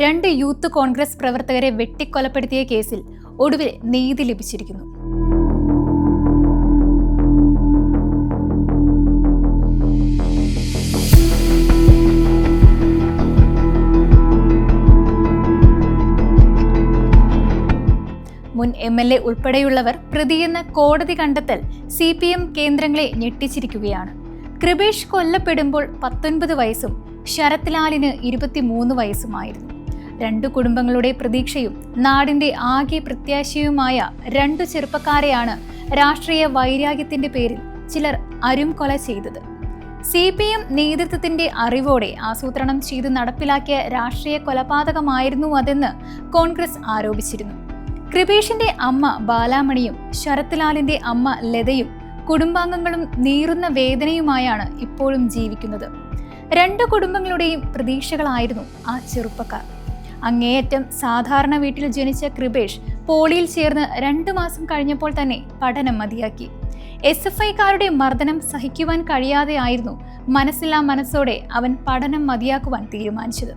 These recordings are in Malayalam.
രണ്ട് യൂത്ത് കോൺഗ്രസ് പ്രവർത്തകരെ വെട്ടിക്കൊലപ്പെടുത്തിയ കേസിൽ ഒടുവിൽ നീതി ലഭിച്ചിരിക്കുന്നു. മുൻ എം എൽ എ ഉൾപ്പെടെയുള്ളവർ പ്രതിയെന്ന കോടതി കണ്ടെത്തൽ സി പി എം കേന്ദ്രങ്ങളെ ഞെട്ടിച്ചിരിക്കുകയാണ്. കൃപേഷ് കൊല്ലപ്പെടുമ്പോൾ പത്തൊൻപത് വയസ്സും ശരത്ലാലിന് ഇരുപത്തിമൂന്ന് വയസ്സുമായിരുന്നു. രണ്ടു കുടുംബങ്ങളുടെ പ്രതീക്ഷയും നാടിന്റെ ആകെ പ്രത്യാശയുമായ രണ്ടു ചെറുപ്പക്കാരെയാണ് രാഷ്ട്രീയ വൈരാഗ്യത്തിന്റെ പേരിൽ ചിലർ അരും കൊല ചെയ്തത്. സി പി എം നേതൃത്വത്തിന്റെ അറിവോടെ ആസൂത്രണം ചെയ്ത് നടപ്പിലാക്കിയ രാഷ്ട്രീയ കൊലപാതകമായിരുന്നു അതെന്ന് കോൺഗ്രസ് ആരോപിച്ചിരുന്നു. കൃപേഷിന്റെ അമ്മ ബാലാമണിയും ശരത്ലാലിന്റെ അമ്മ ലതയും കുടുംബാംഗങ്ങളും നീറുന്ന വേദനയുമായാണ് ഇപ്പോഴും ജീവിക്കുന്നത്. രണ്ട് കുടുംബങ്ങളുടെയും പ്രതീക്ഷകളായിരുന്നു ആ ചെറുപ്പക്കാർ. അങ്ങേയറ്റം സാധാരണ വീട്ടിൽ ജനിച്ച കൃപേഷ് പോളിയിൽ ചേർന്ന് രണ്ടു മാസം കഴിഞ്ഞപ്പോൾ തന്നെ പഠനം മതിയാക്കി. എസ് എഫ് ഐക്കാരുടെ മർദ്ദനം സഹിക്കുവാൻ കഴിയാതെ ആയിരുന്നു മനസ്സില്ലാ മനസ്സോടെ അവൻ പഠനം മതിയാക്കുവാൻ തീരുമാനിച്ചത്.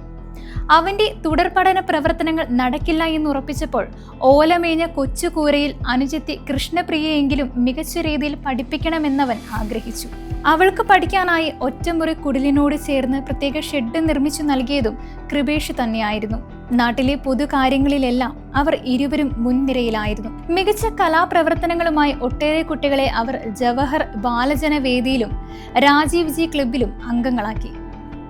അവന്റെ തുടർ പഠന പ്രവർത്തനങ്ങൾ നടക്കില്ല എന്ന് ഉറപ്പിച്ചപ്പോൾ ഓലമേഞ്ഞ കൊച്ചുകൂരയിൽ അനുജത്തി കൃഷ്ണപ്രിയയെങ്കിലും മികച്ച രീതിയിൽ പഠിപ്പിക്കണമെന്നവൻ ആഗ്രഹിച്ചു. അവൾക്ക് പഠിക്കാനായി ഒറ്റമുറി കുടിലിനോട് ചേർന്ന് പ്രത്യേക ഷെഡ് നിർമ്മിച്ചു നൽകിയതും കൃപേഷ് തന്നെയായിരുന്നു. നാട്ടിലെ പൊതുകാര്യങ്ങളിലെല്ലാം അവർ ഇരുവരും മുൻനിരയിലായിരുന്നു. മികച്ച കലാപ്രവർത്തനങ്ങളുമായി ഒട്ടേറെ കുട്ടികളെ അവർ ജവഹർ ബാലജന വേദിയിലും രാജീവ് ജി ക്ലബിലും അംഗങ്ങളാക്കി.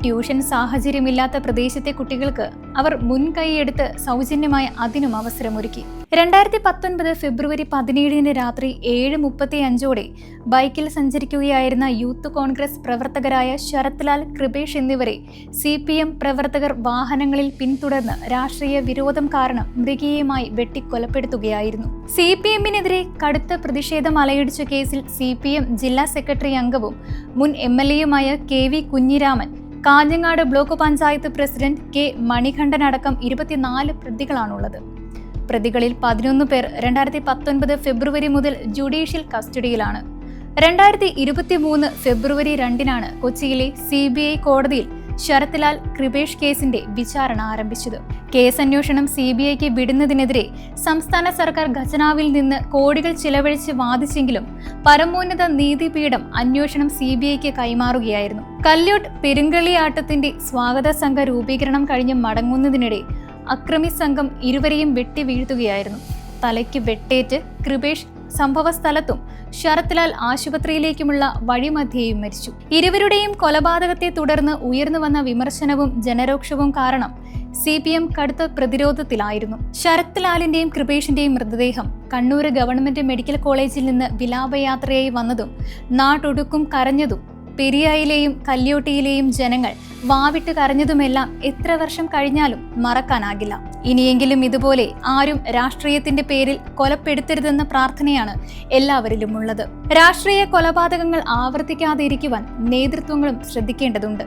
ട്യൂഷൻ സാഹചര്യമില്ലാത്ത പ്രദേശത്തെ കുട്ടികൾക്ക് അവർ മുൻകൈയെടുത്ത് സൗജന്യമായ അതിനും അവസരമൊരുക്കി. രണ്ടായിരത്തി പത്തൊൻപത് ഫെബ്രുവരി പതിനേഴിന് രാത്രി ഏഴ് മുപ്പത്തി അഞ്ചോടെ ബൈക്കിൽ സഞ്ചരിക്കുകയായിരുന്ന യൂത്ത് കോൺഗ്രസ് പ്രവർത്തകരായ ശരത് ലാൽ കൃപേഷ് എന്നിവരെ സി പി എം പ്രവർത്തകർ വാഹനങ്ങളിൽ പിന്തുടർന്ന് രാഷ്ട്രീയ വിരോധം കാരണം മൃഗീയമായി വെട്ടിക്കൊലപ്പെടുത്തുകയായിരുന്നു. സി പി എമ്മിനെതിരെ കടുത്ത പ്രതിഷേധം അലയടിച്ച കേസിൽ സി പി എം ജില്ലാ സെക്രട്ടറി അംഗവും മുൻ M L എയുമായ K V Kunhiraman Kanhangad block panchayat president K Manikandan അടക്കം ഇരുപത്തിനാല് പ്രതികളാണുള്ളത്. പ്രതികളിൽ പതിനൊന്ന് പേർ രണ്ടായിരത്തി പത്തൊൻപത് ഫെബ്രുവരി മുതൽ ജുഡീഷ്യൽ കസ്റ്റഡിയിലാണ്. രണ്ടായിരത്തി ഇരുപത്തി മൂന്ന് ഫെബ്രുവരി രണ്ടിനാണ് കൊച്ചിയിലെ സി ബി ഐ കോടതിയിൽ ശരത്ലാൽ കൃപേഷ് കേസിന്റെ വിചാരണ ആരംഭിച്ചത്. കേസ് അന്വേഷണം സി ബി ഐക്ക് വിടുന്നതിനെതിരെ സംസ്ഥാന സർക്കാർ ഖജനാവിൽ നിന്ന് കോടികൾ ചിലവഴിച്ച് വാദിച്ചെങ്കിലും പരമോന്നത നീതിപീഠം അന്വേഷണം സി ബി ഐക്ക് കൈമാറുകയായിരുന്നു. കല്യോട്ട് പെരുങ്കളിയാട്ടത്തിന്റെ സ്വാഗത സംഘ രൂപീകരണം കഴിഞ്ഞ് മടങ്ങുന്നതിനിടെ അക്രമി സംഘം ഇരുവരെയും വെട്ടി വീഴ്ത്തുകയായിരുന്നു തലയ്ക്ക് വെട്ടേറ്റ് കൃപേഷ് സംഭവ സ്ഥലത്തും ശരത്ലാൽ ആശുപത്രിയിലേക്കുമുള്ള വഴിമധ്യേയും മരിച്ചു. ഇരുവരുടെയും കൊലപാതകത്തെ തുടർന്ന് ഉയർന്നു വന്ന വിമർശനവും ജനരോക്ഷവും കാരണം സി പി എം കടുത്ത പ്രതിരോധത്തിലായിരുന്നു. ശരത് ലാലിന്റെയും കൃപേഷിന്റെയും മൃതദേഹം കണ്ണൂർ ഗവൺമെന്റ് മെഡിക്കൽ കോളേജിൽ നിന്ന് വിലാപയാത്രയായി വന്നതും നാട്ടൊടുക്കും കരഞ്ഞതും പെരിയായിലെയും കല്യോട്ടിയിലെയും ജനങ്ങൾ വാവിട്ട് കരഞ്ഞതുമെല്ലാം എത്ര വർഷം കഴിഞ്ഞാലും മറക്കാനാകില്ല. ഇനിയെങ്കിലും ഇതുപോലെ ആരും രാഷ്ട്രീയത്തിന്റെ പേരിൽ കൊലപ്പെടുത്തരുതെന്ന പ്രാർത്ഥനയാണ് എല്ലാവരിലും ഉള്ളത് രാഷ്ട്രീയ കൊലപാതകങ്ങൾ ആവർത്തിക്കാതെ ഇരിക്കുവാൻ നേതൃത്വങ്ങളും ശ്രദ്ധിക്കേണ്ടതുണ്ട്.